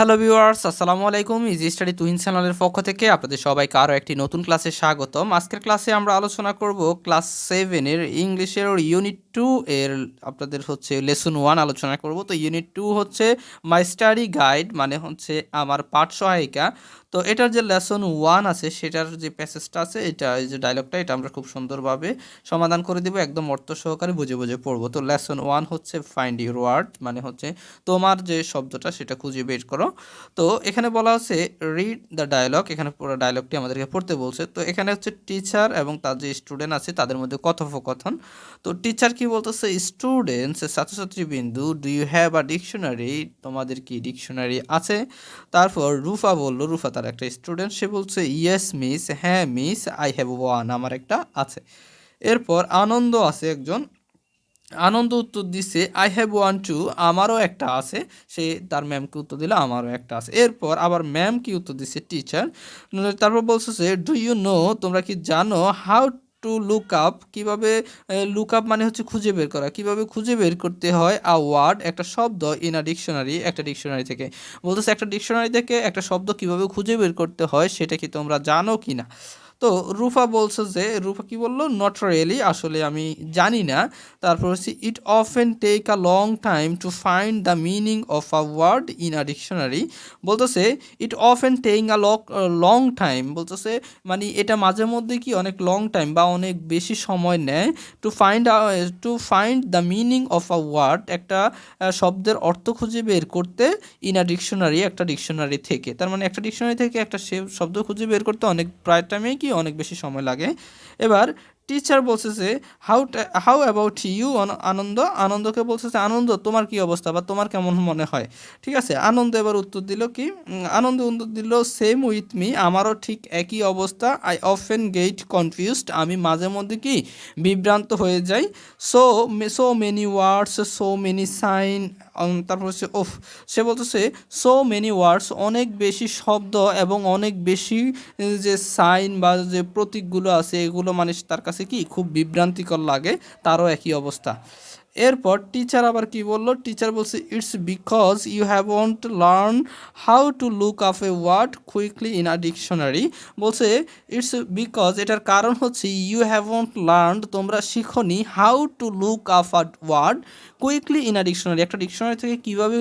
Hello viewers আসসালামু আলাইকুম। Easy study twin চ্যানেলের পক্ষ থেকে আপনাদের সবাইকে আরও একটি নতুন ক্লাসে স্বাগতম। আজকের ক্লাসে আমরা আলোচনা করব ক্লাস সেভেনের ইংলিশের ইউনিট টু এর আপনাদের হচ্ছে লেসন ওয়ান আলোচনা করব। তো ইউনিট টু হচ্ছে মাই স্টাডি গাইড মানে হচ্ছে আমার পাঠ সহায়িকা তো এটার যে লেসন ওয়ান আছে, সেটার যে প্যাসেজটা আছে, এটা এই যে ডায়লগটা এটা আমরা খুব সুন্দরভাবে সমাধান করে দেবো, একদম অর্থ সহকারে বুঝে বুঝে পড়ব। তো লেসন ওয়ান হচ্ছে ফাইন্ড ইউর ওয়ার্ড মানে হচ্ছে তোমার যে শব্দটা, সেটা খুঁজে বের করো। তো এখানে বলা হচ্ছে রিড দ্য ডায়লগ এখানে পুরো ডায়লগটি আমাদেরকে পড়তে বলছে। তো এখানে হচ্ছে টিচার এবং তার যে স্টুডেন্ট আছে, তাদের মধ্যে কথোপকথন। তো টিচার কি বলতেছে স্টুডেন্টস ছাত্রছাত্রী Bindu do you have a dictionary তোমাদের কি ডিকশনারি আছে? তারপর রুফা বলল, রুফা তার একটা স্টুডেন্ট সে বলছে ইয়েস মিস হ্যাঁ মিস আই হ্যাভ ওয়ান আমার একটা আছে। এরপর আনন্দ আছে একজন। আনন্দ উত্তর দিচ্ছে আই হ্যাভ ওয়ান টু আমারও একটা আছে। সে তার ম্যামকে উত্তর দিলে, আমারও একটা আছে। এরপর আবার ম্যাম কি উত্তর দিচ্ছে টিচার তারপর বলছে ডু ইউ নো তোমরা কি জানো হাউ টু লুক আপ কীভাবে লুক আপ মানে হচ্ছে খুঁজে বের করা। কীভাবে খুঁজে বের করতে হয় আ ওয়ার্ড একটা শব্দ ইন আ ডিকশনারি একটা ডিকশনারি থেকে। বলতেছে একটা ডিকশনারি থেকে একটা শব্দ কীভাবে খুঁজে বের করতে হয়, সেটা কি তোমরা জানো কি না তো রুফা বলছে যে, রুফা কি বলল? নট রিয়েলি আসলে আমি জানি না। তারপর হচ্ছে it often take a long time to find the meaning of a word in a dictionary বলতেছে it often taking a long time বলতেছে মানে এটা মাঝে মধ্যে কি অনেক লং টাইম বা অনেক বেশি সময় নেয় to find to find the meaning of a word একটা শব্দের অর্থ খুঁজে বের করতে ইন আ ডিকশনারি একটা ডিকশনারি থেকে। তার মানে একটা ডিকশনারি থেকে একটা শব্দ খুঁজে বের করতে অনেক প্রায় টাইমে কি অনেক বেশি সময় লাগে। এবার টিচার বলছে যে how how about you Anand, আনন্দকে বলছে যে, আনন্দ, তোমার কি অবস্থা বা তোমার কেমন মনে হয়? ঠিক আছে? আনন্দ এবার উত্তর দিল কি? আনন্দ উত্তর দিল সেম উইথ মি আমারও ঠিক একই অবস্থা। আই অফেন গেট কনফিউজড আমি মাঝে মধ্যে কি বিভ্রান্ত হয়ে যাই। So so many words so many sign তারপর হচ্ছে ওফ সে বলতেছে সো মেনি ওয়ার্ডস অনেক বেশি শব্দ এবং অনেক বেশি যে সাইন বা যে প্রতীকগুলো আছে, এগুলো মানে তার কাছে কি খুব বিভ্রান্তিকর লাগে, তারও একই অবস্থা। এরপর টিচার আবার কি বলল? টিচার বলছে it's because you have won't learn how to look up a word quickly in a dictionary বলছে ইটস বিকজ এটার কারণ হচ্ছে ইউ হ্যাভ ওন্ট লার্ন তোমরা শিখনি how to look up a word quickly in a dictionary একটা dictionary থেকে কীভাবে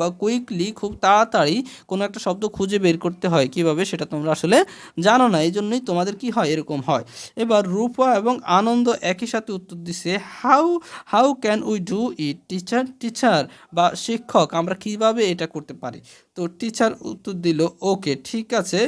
বা quickly খুব তাড়াতাড়ি কোনো একটা শব্দ খুঁজে বের করতে হয়, কীভাবে সেটা তোমরা আসলে জানো না এই জন্যই তোমাদের কি হয়, এরকম হয়। এবার রূপা এবং আনন্দ একই সাথে উত্তর দিছে how how can we do it teacher teacher বা শিক্ষক, আমরা কীভাবে এটা করতে পারি? তো টিচার উত্তর দিল ওকে ঠিক আছে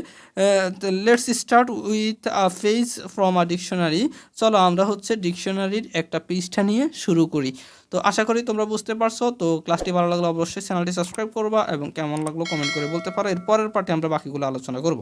let's start with a page from a dictionary চলো আমরা হচ্ছে ডিকশনারির একটা পৃষ্ঠা নিয়ে শুরু করি। তো আশা করি তোমরা বুঝতে পারছ, তো ক্লাসটি ভালো লাগলে অবশ্যই চ্যানেলটি সাবস্ক্রাইব করবা এবং কেমন লাগল কমেন্ট করে বলতে পারো। এর পরের পার্টি আমরা বাকিগুলো আলোচনা করব।